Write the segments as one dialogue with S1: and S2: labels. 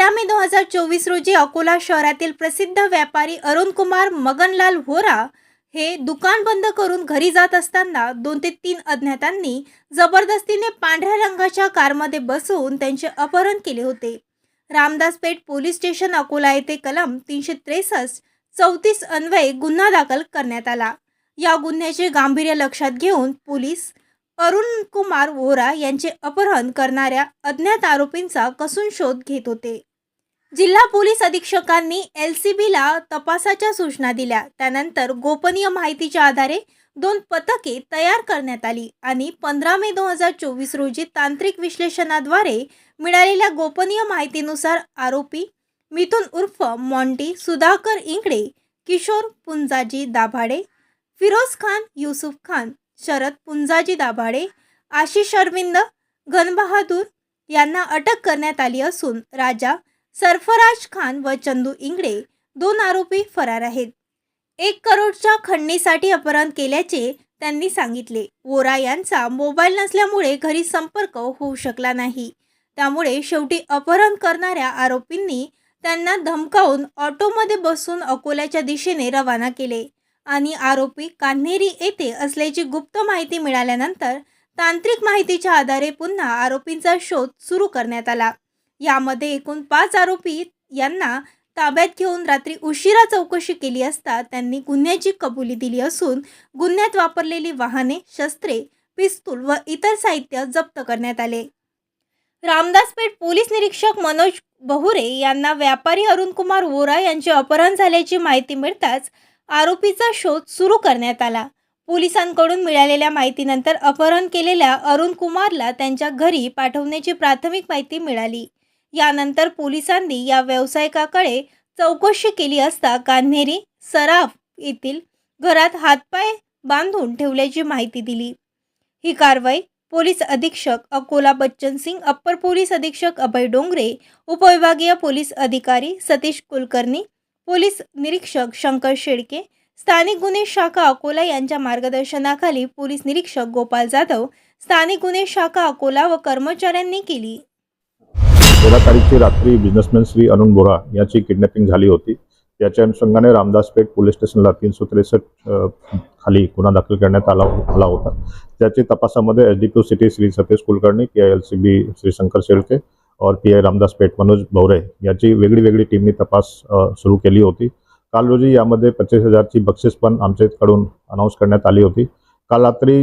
S1: तेरा मे दोन हजार चोवीस रोजी अकोला शहरातील प्रसिद्ध व्यापारी अरुण कुमार मगनलाल व्होरा हे दुकान बंद करून घरी जात असताना दोन ते तीन अज्ञातांनी जबरदस्तीने पांढऱ्या रंगाच्या कारमध्ये बसवून त्यांचे अपहरण केले होते. रामदासपेठ पोलीस स्टेशन अकोला येथे कलम तीनशे त्रेसष्ट चौतीस अन्वये गुन्हा दाखल करण्यात आला. या गुन्ह्याचे गांभीर्य लक्षात घेऊन पोलीस अरुण कुमार वोरा यांचे अपहरण करणाऱ्या अज्ञात आरोपींचा कसून शोध घेत होते. जिल्हा पोलीस अधीक्षकांनी एल सी बीला तपासाच्या सूचना दिल्या. त्यानंतर गोपनीय माहितीच्या आधारे दोन पथके तयार करण्यात आली आणि पंधरा मे दोन हजार चोवीस रोजी तांत्रिक विश्लेषणाद्वारे मिळालेल्या गोपनीय माहितीनुसार आरोपी मिथुन उर्फ मॉन्टी सुधाकर इंगडे किशोर पुंजाजी दाभाडे फिरोज खान युसुफ खान शरद पुंजाजी दाभाडे आशिष अरविंद घनबहादूर यांना अटक करण्यात आली असून राजा सरफराज खान व चंदू इंगडे दोन आरोपी फरार आहेत. एक करोडच्या खंडणीसाठी अपहरण केल्याचे त्यांनी सांगितले. वोरा यांचा मोबाईल नसल्यामुळे घरी संपर्क होऊ शकला नाही. त्यामुळे शेवटी अपहरण करणाऱ्या आरोपींनी त्यांना धमकावून ऑटोमध्ये बसून अकोल्याच्या दिशेने रवाना केले आणि आरोपी कान्हेरी येथे असल्याची गुप्त माहिती मिळाल्यानंतर तांत्रिक माहितीच्या आधारे पुन्हा आरोपींचा शोध सुरू करण्यात आला. यामध्ये एकूण पाच आरोपी यांना ताब्यात घेऊन रात्री उशिरा चौकशी केली असता त्यांनी गुन्ह्याची कबुली दिली असून गुन्ह्यात वापरलेली वाहने शस्त्रे पिस्तूल व इतर साहित्य जप्त करण्यात आले. रामदासपेठ पोलीस निरीक्षक मनोज बहुरे यांना व्यापारी अरुणकुमार वोरा यांचे अपहरण झाल्याची माहिती मिळताच आरोपीचा शोध सुरू करण्यात आला. पोलिसांकडून मिळालेल्या माहितीनंतर अपहरण केलेल्या अरुण कुमारला त्यांच्या घरी पाठवण्याची प्राथमिक माहिती मिळाली. यानंतर पोलिसांनी या व्यावसायिकाकडे चौकशी केली असता कान्हेरी सराफ येथील घरात हातपाय बांधून ठेवल्याची माहिती दिली. ही कारवाई पोलीस अधीक्षक अकोला बच्चन सिंग अप्पर पोलीस अधीक्षक अभय डोंगरे उपविभागीय पोलीस अधिकारी सतीश कुलकर्णी पोलीस निरीक्षक शंकर शेडके स्थानिक गुन्हे शाखा अकोला यांच्या मार्गदर्शनाखाली पोलीस निरीक्षक गोपाल जाधव स्थानिक गुन्हे शाखा अकोला व कर्मचाऱ्यांनी केली.
S2: तेरा तारीखची रात्री बिझनेसमॅन श्री अरुण बोरा याची किडनॅपिंग झाली होती. त्याच्या अनुषंगाने रामदासपेठ पोलीस स्टेशनला तीनशे त्रेसष्ट खाली गुन्हा दाखल करण्यात आला आला होता. त्याची तपासामध्ये S D P city Shri Satish Kulkarni P I L C B Shri Shankar Shelke और पी आय रामदासपेठ मनोज भवरे याची वेगळी वेगळी टीमनी तपास सुरू केली होती. काल रोजी यामध्ये पच्चीस हजारची बक्षीस पण आमच्याकडून अनाऊन्स करण्यात आली होती. काल रात्री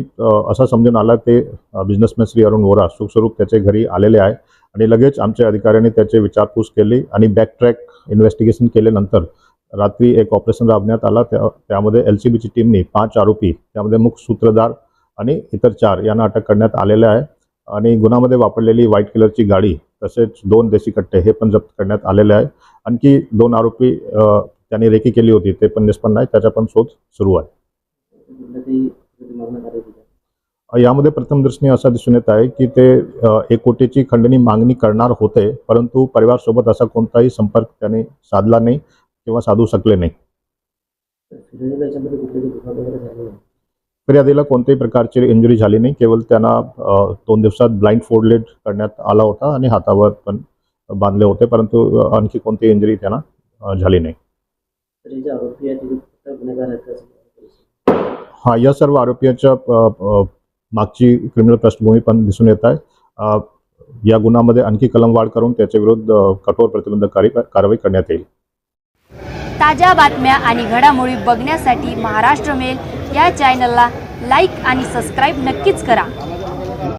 S2: असं समजून आलं ते बिझनेसमॅन श्री अरुण वोरा सुखस्वरूप त्याच्या घरी आलेले आहे. आणि लगेच आमच्या अधिकाऱ्यांनी त्याचे विचारपूस केली आणि बॅकट्रॅक इन्व्हेस्टिगेशन केल्यानंतर रात्री एक ऑपरेशन राबवण्यात आला. त्या त्यामध्ये एल सी बीची टीमनी पाच आरोपी त्यामध्ये मुख्य सूत्रधार आणि इतर चार यांना अटक करण्यात आलेले आहे. आणि गुन्ह्यामध्ये वापरलेली व्हाईट कलरची गाडी तसेच दोन देशी कट्टे हे पण जप्त करण्यात आलेले आहे. आणखी दोन आरोपी त्यांनी रेकी केली होती ते पण निष्पन्न आहे. त्याचा पण शोध सुरू आहे. यामध्ये प्रथमदर्शनी असा असं दिसून येत आहे की ते एक कोटीची खंडणी मागणी करणार होते परंतु परिवारसोबत असा कोणताही संपर्क त्याने साधला नाही किंवा साधू शकले नाही. फिर्यादीला कोणत्याही प्रकारची इंजुरी झाली नाही केवळ त्यांना दोन दिवसात ब्लाइंड फोल्डेड करण्यात आला होता आणि हातावर पण बांधले होते परंतु आणखी कोणतीही इंजुरी त्यांना झाली नाही. हा या सर्व आरोपींच्या मागची क्रिमिनल पृष्ठभूमी पण दिसून येत आहे. या गुन्ह्यामध्ये आणखी कलम वाढ करून त्याच्याविरुद्ध कठोर प्रतिबंधक कारवाई करण्यात येईल.
S3: ताज्या बातम्या आणि घडामोडी बघण्यासाठी महाराष्ट्र मेल या चॅनलला लाईक आणि सबस्क्राईब नक्कीच करा.